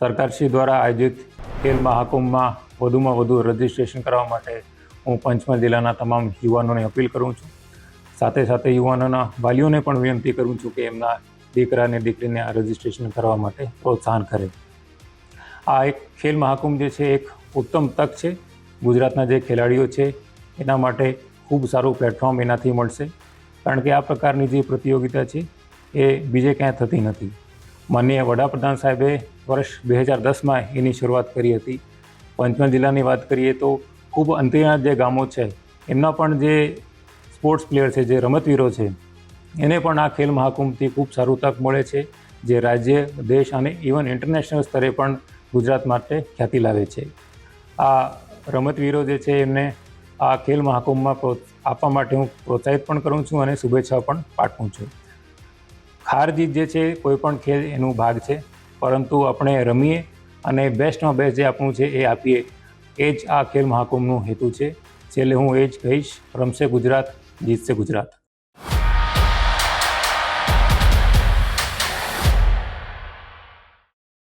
સરકારશ્રી દ્વારા આયોજિત ખેલ મહાકુંભમાં વધુમાં વધુ રજિસ્ટ્રેશન કરવા માટે હું પંચમહાલ જિલ્લાના તમામ યુવાનોને અપીલ કરું છું. સાથે સાથે યુવાનોના વાલીઓને પણ વિનંતી કરું છું કે એમના દીકરા અને દીકરીને આ રજિસ્ટ્રેશન કરવા માટે પ્રોત્સાહન કરે. આ એક ખેલ મહાકુંભ જે છે, એક ઉત્તમ તક છે. ગુજરાતના જે ખેલાડીઓ છે, એના માટે ખૂબ સારું પ્લેટફોર્મ એનાથી મળશે. કારણ કે આ પ્રકારની જે પ્રતિયોગિતા છે, એ બીજે ક્યાંય થતી નથી. માનનીય વડાપ્રધાન સાહેબે વર્ષ બે હજાર દસમાં એની શરૂઆત કરી હતી. પંચમહાલ જિલ્લાની વાત કરીએ તો ખૂબ અંતરિયાળ જે ગામો છે, એમના પણ જે સ્પોર્ટ્સ પ્લેયર છે, જે રમતવીરો છે, એને પણ આ ખેલ મહાકુંભથી ખૂબ સારું તક મળે છે, જે રાજ્ય, દેશ અને ઇવન ઇન્ટરનેશનલ સ્તરે પણ ગુજરાત માટે ખ્યાતિ લાવે છે. આ રમતવીરો જે છે, એમને આ ખેલ મહાકુંભમાં આપવા માટે હું પ્રોત્સાહિત પણ કરું છું અને શુભેચ્છા પણ પાઠવું છું. હાર જીત જે છે, કોઈ પણ ખેલ એનું ભાગ છે પરંતુ આપણે રમીએ અને બેસ્ટમાં બેસ્ટ જે આપણું છે એ આપીએ. એ જ આ ખેલ મહાકુંભનું હેતુ છે. છેલ્લે હું એ જ કહીશ, રમશે ગુજરાત, જીતશે ગુજરાત.